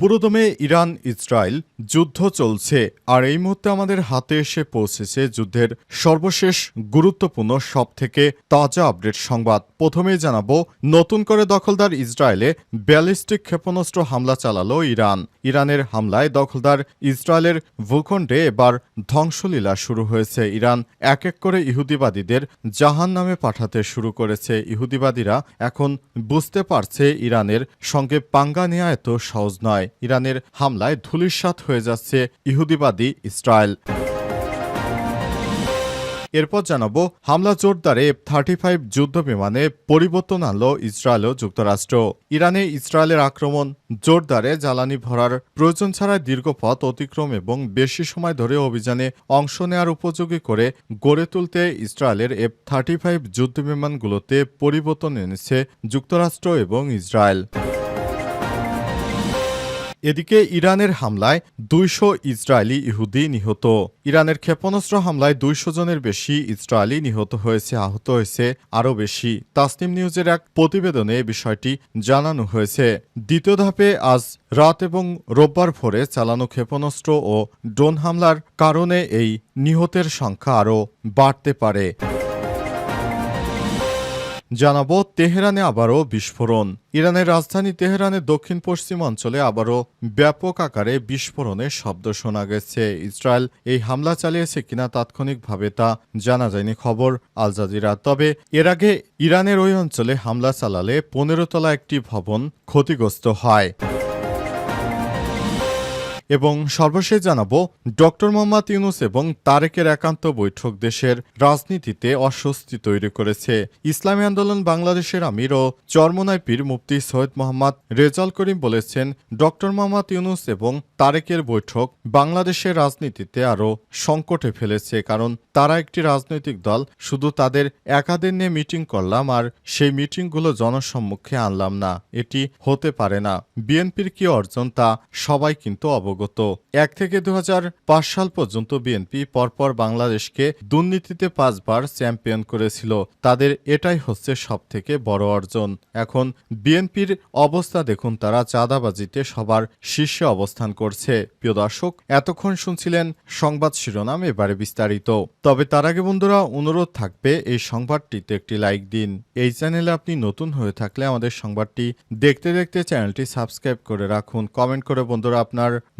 পুরোদমে Iran, Israel যুদ্ধ চলছে, আর এই মুহূর্তে আমাদের হাতে এসে পৌঁছেছে যুদ্ধের সর্বশেষ গুরুত্বপূর্ণ সব থেকে তাজা আপডেট সংবাদ। প্রথমেই জানাব, নতুন করে দখলদার ইসরায়েলে ব্যালিস্টিক ক্ষেপণাস্ত্র হামলা চালালো ইরান। ইরানের হামলায় দখলদার ইসরায়েলের ভূখণ্ডে এবার ধ্বংসলীলা শুরু হয়েছে। ইরান এক এক করে ইহুদিবাদীদের জাহান নামে পাঠাতে শুরু করেছে। ইহুদিবাদীরা এখন বুঝতে পারছে ইরানের সঙ্গে পাঙ্গা নেওয়া এত সহজ নয়। ইরানের হামলায় ধূলিসাৎ হয়ে যাচ্ছে ইহুদিবাদী ইসরায়েল। এরপর জানাব, হামলা জোরদারে এফ থার্টি ফাইভ যুদ্ধ বিমানে পরিবর্তন আনল ইসরায়েল ও যুক্তরাষ্ট্র। ইরানে ইসরায়েলের আক্রমণ জোরদারে জ্বালানি ভরার প্রয়োজন ছাড়াই দীর্ঘ পথ অতিক্রম এবং বেশি সময় ধরে অভিযানে অংশ নেওয়ার উপযোগী করে গড়ে তুলতে ইসরায়েলের এফ থার্টি ফাইভ যুদ্ধ বিমানগুলোতে পরিবর্তন এনেছে যুক্তরাষ্ট্র এবং ইসরায়েল। এদিকে ইরানের হামলায় দুইশো ইসরায়েলি ইহুদি নিহত। ইরানের ক্ষেপণাস্ত্র হামলায় দুইশো জনের বেশি ইসরায়েলি নিহত হয়েছে, আহত হয়েছে আরও বেশি। তাসনিম নিউজের এক প্রতিবেদনে বিষয়টি জানানো হয়েছে। দ্বিতীয় ধাপে আজ রাত এবং রোববার ভোরে চালানো ক্ষেপণাস্ত্র ও ড্রোন হামলার কারণে এই নিহতের সংখ্যা আরও বাড়তে পারে। জানাব তেহরানে আবারও বিস্ফোরণ। ইরানের রাজধানী তেহরানের দক্ষিণ পশ্চিম অঞ্চলে আবারও ব্যাপক আকারে বিস্ফোরণের শব্দ শোনা গেছে। ইসরায়েল এই হামলা চালিয়েছে কিনা তাৎক্ষণিকভাবে তা জানা যায়নি খবর আল জাজিরা। তবে এর আগে ইরানের ওই অঞ্চলে হামলা চালালে পনেরো তলা একটি ভবন ক্ষতিগ্রস্ত হয়। এবং সর্বশেষ জানাব, ডক্টর মোহাম্মদ ইউনুস এবং তারেকের একান্ত বৈঠক দেশের রাজনীতিতে অস্বস্তি তৈরি করেছে। ইসলামী আন্দোলন বাংলাদেশের আমির ও চরমনায় পীর মুফতি সৈয়দ মোহাম্মদ রেজাল করিম বলেছেন, ডক্টর মোহাম্মদ ইউনুস এবং তারেকের বৈঠক বাংলাদেশের রাজনীতিতে আরও সংকটে ফেলেছে, কারণ তারা একটি রাজনৈতিক দল, শুধু তাদের একাদের নিয়ে মিটিং করলাম আর সেই মিটিংগুলো জনসম্মুখে আনলাম না। এটি হতে পারে না। বিএনপির কি অর্জন তা সবাই কিন্তু অবগত এক থেকে দু হাজার পাঁচ সাল পর্যন্ত বিএনপি পরপর বাংলাদেশকে দুর্নীতিতে পাঁচবার চ্যাম্পিয়ন করেছিল। তাদের এটাই হচ্ছে সব থেকে বড় অর্জন। এখন বিএনপির অবস্থা দেখুন, তারা চাঁদাবাজিতে সবার শীর্ষে অবস্থান করছে। প্রিয় দর্শক, এতক্ষণ শুনছিলেন সংবাদ শিরোনাম, এবারে বিস্তারিত। তবে তার আগে বন্ধুরা, অনুরোধ থাকবে এই সংবাদটিতে একটি লাইক দিন। এই চ্যানেলে আপনি নতুন হয়ে থাকলে আমাদের সংবাদটি দেখতে দেখতে চ্যানেলটি সাবস্ক্রাইব করে রাখুন। কমেন্ট করে বন্ধুরা, আপনার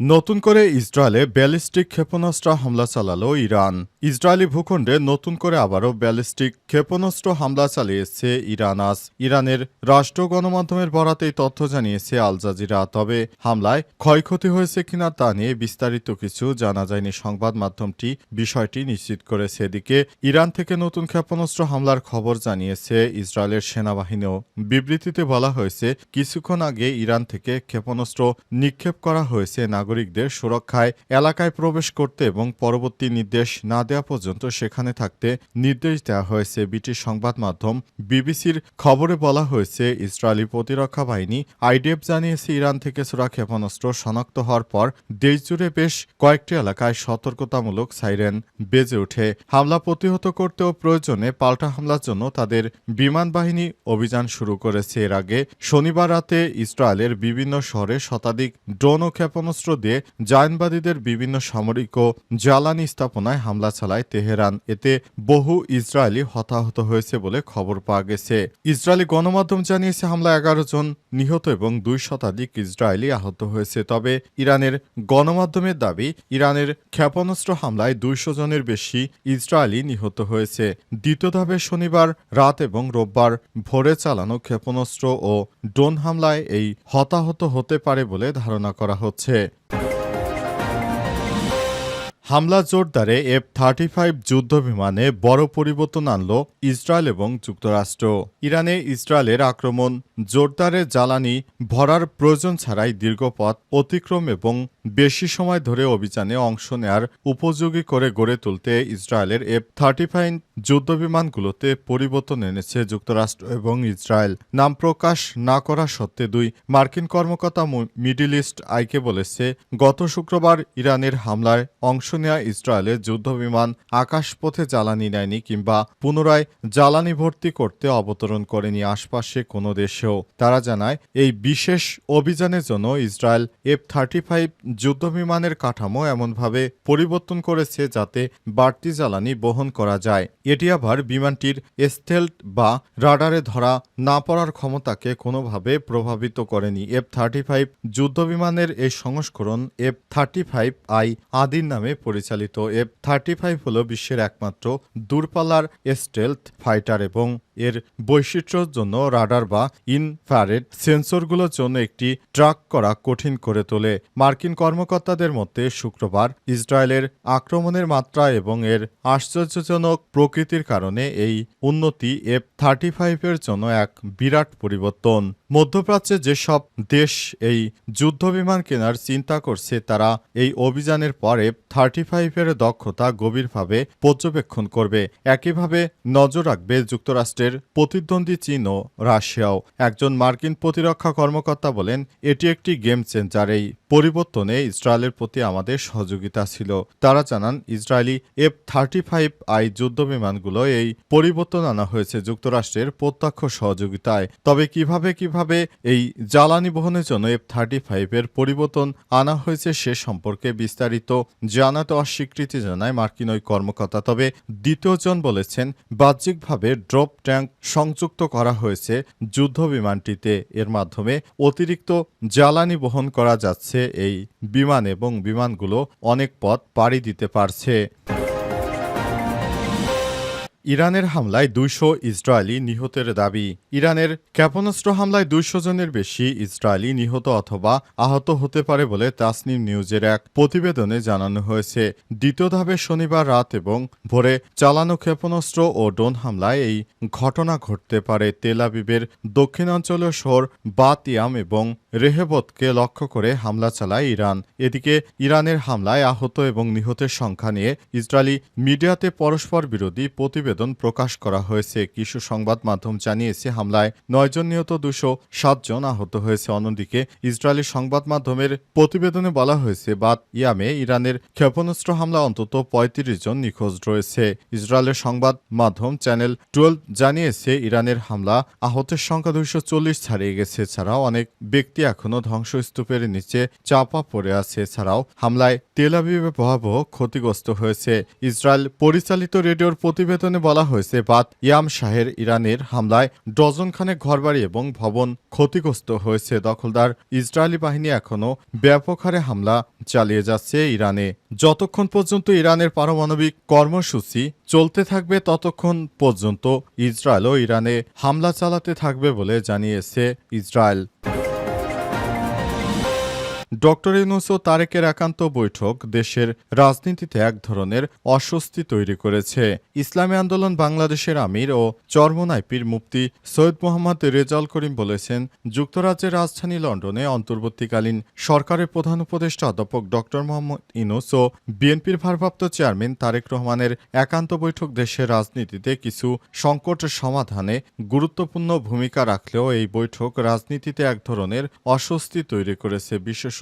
নতুন করে ইসরায়েলে ব্যালিস্টিক ক্ষেপণাস্ত্র হামলা চালালো ইরান। ইসরায়েলি ভূখণ্ডে নতুন করে আবারও ব্যালিস্টিক ক্ষেপণাস্ত্র হামলা চালিয়েছে ইরান। আজ ইরানের রাষ্ট্র গণমাধ্যমের বরাতে এই তথ্য জানিয়েছে আল জাজিরা। তবে হামলায় ক্ষয়ক্ষতি হয়েছে কিনা তা নিয়ে বিস্তারিত কিছু জানা যায়নি। সংবাদ মাধ্যমটি বিষয়টি নিশ্চিত করেছে। এদিকে ইরান থেকে নতুন ক্ষেপণাস্ত্র হামলার খবর জানিয়েছে ইসরায়েলের সেনাবাহিনীও। বিবৃতিতে বলা হয়েছে, কিছুক্ষণ আগে ইরান থেকে ক্ষেপণাস্ত্র নিক্ষেপ করা হয়েছে নাগরিকদের সুরক্ষায় এলাকায় প্রবেশ করতে এবং পরবর্তী নির্দেশ না দেওয়া পর্যন্ত সেখানে থাকতে নির্দেশ দেওয়া হয়েছে, ব্রিটিশ সংবাদ মাধ্যম বিবিসির খবরে বলা হয়েছে। ইসরায়েলি প্রতিরক্ষা বাহিনী আইডিএফ জানিয়েছে, ইরান থেকে ছোড়া ক্ষেপণাস্ত্র শনাক্ত হওয়ার পর দেশজুড়ে বেশ কয়েকটি এলাকায় সতর্কতামূলক সাইরেন বেজে ওঠে। হামলা প্রতিহত করতেও প্রয়োজনে পাল্টা হামলার জন্য তাদের বিমান বাহিনী অভিযান শুরু করেছে। এর আগে শনিবার রাতে ইসরায়েলের বিভিন্ন শহরে শতাধিক ড্রোন ও ক্ষেপণাস্ত্র দিয়ে জায়নবাদীদের বিভিন্ন সামরিক ও জ্বালানি স্থাপনায় হামলা চালায় তেহরান। এতে বহু ইসরায়েলি হতাহত হয়েছে বলে খবর পাওয়া গেছে। ইসরায়েলি গণমাধ্যম জানিয়েছে হামলা এগারো জন নিহত এবং দুই শতাধিক ইসরায়েলি আহত হয়েছে। তবে ইরানের গণমাধ্যমের দাবি, ইরানের ক্ষেপণাস্ত্র হামলায় দুইশো জনের বেশি ইসরায়েলি নিহত হয়েছে। দ্বিতীয় ধাপে শনিবার রাত এবং রোববার ভোরে চালানো ক্ষেপণাস্ত্র ও ড্রোন হামলায় এই হতাহত হতে পারে বলে ধারণা করা হচ্ছে। হামলা জোরদারে এফ থার্টি ফাইভ যুদ্ধ বিমানে বড় পরিবর্তন আনল ইসরায়েল এবং যুক্তরাষ্ট্র। ইরানে ইসরায়েলের আক্রমণ, জোরদারে জ্বালানি ভরার প্রয়োজন ছাড়াই দীর্ঘপথ অতিক্রম এবং বেশি সময় ধরে অভিযানে অংশ নেয়ার উপযোগী করে গড়ে তুলতে ইসরায়েলের এফ থার্টি ফাইভ যুদ্ধবিমানগুলোতে পরিবর্তন এনেছে যুক্তরাষ্ট্র এবং ইসরায়েল। নাম প্রকাশ না করা সত্ত্বে দুই মার্কিন কর্মকর্তা মিডিল ইস্ট আইকে বলেছে, গত শুক্রবার ইরানের হামলায় অংশ নেয়া ইসরায়েলের যুদ্ধবিমান আকাশপথে জ্বালানি নেয়নি কিংবা পুনরায় জ্বালানি ভর্তি করতে অবতরণ করেনি আশপাশে কোনো দেশেও। তারা জানায়, এই বিশেষ অভিযানের জন্য ইসরায়েল এফ থার্টি ফাইভ যুদ্ধবিমানের কাঠামো এমনভাবে পরিবর্তন করেছে যাতে বাড়তি জ্বালানি বহন করা যায়। এটি আবার বিমানটির স্টেলথ বা রাডারে ধরা না পড়ার ক্ষমতাকে কোনোভাবে প্রভাবিত করেনি। এফ থার্টি ফাইভ যুদ্ধবিমানের এই সংস্করণ এফ থার্টি ফাইভ আই আদির নামে পরিচালিত। এফ থার্টি ফাইভ হল বিশ্বের একমাত্র দূরপাল্লার স্টেলথ ফাইটার এবং এর বৈশিষ্ট্যর জন্য রাডার বা ইনফ্রারেড সেন্সরগুলোর জন্য একটি ট্রাক করা কঠিন করে তোলে। মার্কিন কর্মকর্তাদের মধ্যে শুক্রবার ইসরায়েলের আক্রমণের মাত্রা এবং এর আশ্চর্যজনক প্রকৃতির কারণে এই উন্নতি এফ থার্টি ফাইভের জন্য এক বিরাট পরিবর্তন। মধ্যপ্রাচ্যে যেসব দেশ এই যুদ্ধবিমান কেনার চিন্তা করছে, তারা এই অভিযানের পরে থার্টি ফাইভের দক্ষতা গভীরভাবে পর্যবেক্ষণ করবে। একইভাবে নজর রাখবে যুক্তরাষ্ট্রের প্রতিদ্বন্দ্বী চীন ও রাশিয়াও। একজন মার্কিন প্রতিরক্ষা কর্মকর্তা বলেন, এটি একটি গেম চেঞ্জার। এই পরিবর্তনে ইসরায়েলের প্রতি আমাদের সহযোগিতা ছিল। তারা জানান, Israeli F thirty five I যুদ্ধবিমানগুলো এই পরিবর্তন আনা হয়েছে যুক্তরাষ্ট্রের প্রত্যক্ষ সহযোগিতায়। তবে কীভাবে কীভাবে এই জ্বালানি বহনের জন্য এফ থার্টি ফাইভের পরিবর্তন আনা হয়েছে সে সম্পর্কে বিস্তারিত জানাতে অস্বীকৃতি জানায় মার্কিন ওই কর্মকর্তা। তবে দ্বিতীয়জন বলেছেন, বাহ্যিকভাবে ড্রপ ট্যাঙ্ক সংযুক্ত করা হয়েছে যুদ্ধ বিমানটিতে। এর মাধ্যমে অতিরিক্ত জ্বালানি বহন করা যাচ্ছে, এই বিমান এবং বিমানগুলো অনেক পথ পাড়ি দিতে পারছে। ইরানের হামলায় দুইশো ইসরায়েলি নিহতের দাবি। ইরানের ক্ষেপণাস্ত্র হামলায় দুইশো জনের বেশি ইসরায়েলি নিহত অথবা আহত হতে পারে বলে তাসনিম নিউজের এক প্রতিবেদনে জানানো হয়েছে। দ্বিতীয় ধাপে শনিবার রাত এবং ভোরে চালানো ক্ষেপণাস্ত্র ও ড্রোন হামলায় এই ঘটনা ঘটতে পারে। তেল আবিবের দক্ষিণাঞ্চলীয় শহর বাতিয়াম এবং রেহেবতকে লক্ষ্য করে হামলা চালায় ইরান। এদিকে ইরানের হামলায় আহত এবং নিহতের সংখ্যা নিয়ে ইসরায়েলি মিডিয়াতে পরস্পর বিরোধী প্রতিবেদন প্রকাশ করা হয়েছে। কিছু সংবাদ মাধ্যম জানিয়েছে, হামলায় নয়জন নিহত দুশো সাতজন আহত হয়েছে। অন্যদিকে ইসরায়েলি সংবাদ মাধ্যমের প্রতিবেদনে বলা হয়েছে, বাদ ইয়ামে ইরানের ক্ষেপণাস্ত্র হামলা অন্তত পঁয়ত্রিশ জন নিখোঁজ রয়েছে। ইসরায়েলের সংবাদ মাধ্যম চ্যানেল টুয়েলভ জানিয়েছে, ইরানের হামলা আহতের সংখ্যা দুইশো চল্লিশ ছাড়িয়ে গেছে। ছাড়াও অনেক ব্যক্তি এখনও ধ্বংসস্তূপের নিচে চাপা পড়ে আছে। ছাড়াও হামলায় তেল আবিবে ভয়াবহ ক্ষতিগ্রস্ত হয়েছে। ইসরায়েল পরিচালিত রেডিওর প্রতিবেদনে বলা হয়েছে, বাদ ইয়াম শাহের ইরানের হামলায় ডজন খানেক ঘরবাড়ি এবং ভবন ক্ষতিগ্রস্ত হয়েছে। দখলদার ইসরায়েলি বাহিনী এখনও ব্যাপক হারে হামলা চালিয়ে যাচ্ছে ইরানে। যতক্ষণ পর্যন্ত ইরানের পারমাণবিক কর্মসূচি চলতে থাকবে, ততক্ষণ পর্যন্ত ইসরায়েলও ইরানে হামলা চালাতে থাকবে বলে জানিয়েছে ইসরায়েল। ডক্টর ইউনুস ও তারেকের একান্ত বৈঠক দেশের রাজনীতিতে এক ধরনের অস্বস্তি তৈরি করেছে। ইসলামী আন্দোলন বাংলাদেশের আমির ও চরমনাইপির মুফতি সৈয়দ মোহাম্মদ রেজাল করিম বলেছেন, যুক্তরাজ্যের রাজধানী লন্ডনে অন্তর্বর্তীকালীন সরকারের প্রধান উপদেষ্টা অধ্যাপক ডক্টর মোহাম্মদ ইনুস ও বিএনপির ভারপ্রাপ্ত চেয়ারম্যান তারেক রহমানের একান্ত বৈঠক দেশের রাজনীতিতে কিছু সংকট সমাধানে গুরুত্বপূর্ণ ভূমিকা রাখলেও এই বৈঠক রাজনীতিতে এক ধরনের অস্বস্তি তৈরি করেছে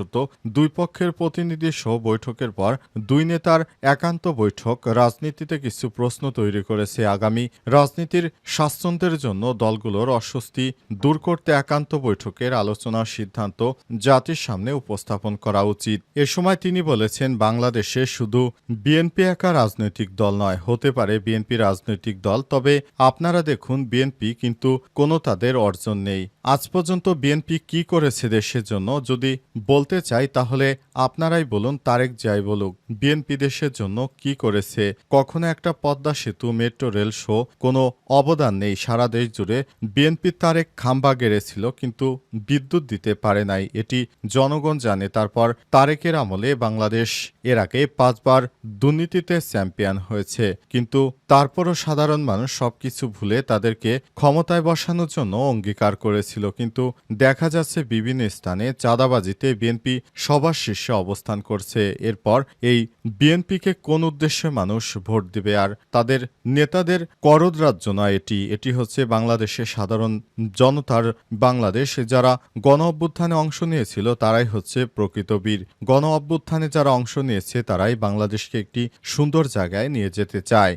বিশেষত দুই পক্ষের প্রতিনিধি সহ বৈঠকের পর দুই নেতার একান্ত বৈঠক রাজনীতিতে কিছু প্রশ্ন তৈরি করেছে আগামী রাজনীতির স্বাচ্ছন্দ্যের জন্য দলগুলোর অস্বস্তি দূর করতে একান্ত বৈঠকের আলোচনার সিদ্ধান্ত জাতির সামনে উপস্থাপন করা উচিত। এ সময় তিনি বলেছেন, বাংলাদেশে শুধু বিএনপি একা রাজনৈতিক দল নয়, হতে পারে বিএনপি রাজনৈতিক দল, তবে আপনারা দেখুন বিএনপি কিন্তু কোনো তাদের অর্জন নেই। আজ পর্যন্ত বিএনপি কি করেছে দেশের জন্য যদি বলতে চাই তাহলে আপনারাই বলুন তারেক যাই বলুক, বিএনপি দেশের জন্য কি করেছে, কখনো একটা পদ্মা সেতু, মেট্রো, রেল শো, কোনো অবদান নেই সারা দেশ জুড়ে। বিএনপি তারেক খাম্বা গেড়েছিল কিন্তু বিদ্যুৎ দিতে পারে নাই, এটি জনগণ জানে। তারপর তারেকের আমলে বাংলাদেশ এর আগে পাঁচবার দুর্নীতিতে চ্যাম্পিয়ন হয়েছে। কিন্তু তারপরও সাধারণ মানুষ সবকিছু ভুলে তাদেরকে ক্ষমতায় বসানোর জন্য অঙ্গীকার করেছিল। কিন্তু দেখা যাচ্ছে বিভিন্ন স্থানে চাঁদাবাজিতে বিএনপি সবার শীর্ষে বাংলাদেশে অবস্থান করছে। এরপর এই বিএনপিকে কোন উদ্দেশ্যে মানুষ ভোট দিবে? আর তাদের নেতাদের করদ রাজ্য নয় এটি। এটি হচ্ছে বাংলাদেশের সাধারণ জনতার বাংলাদেশ। যারা গণ অভ্যুত্থানে অংশ নিয়েছিল, তারাই হচ্ছে প্রকৃত বীর। গণ অভ্যুত্থানে যারা অংশ নিয়েছে, তারাই বাংলাদেশকে একটি সুন্দর জায়গায় নিয়ে যেতে চায়।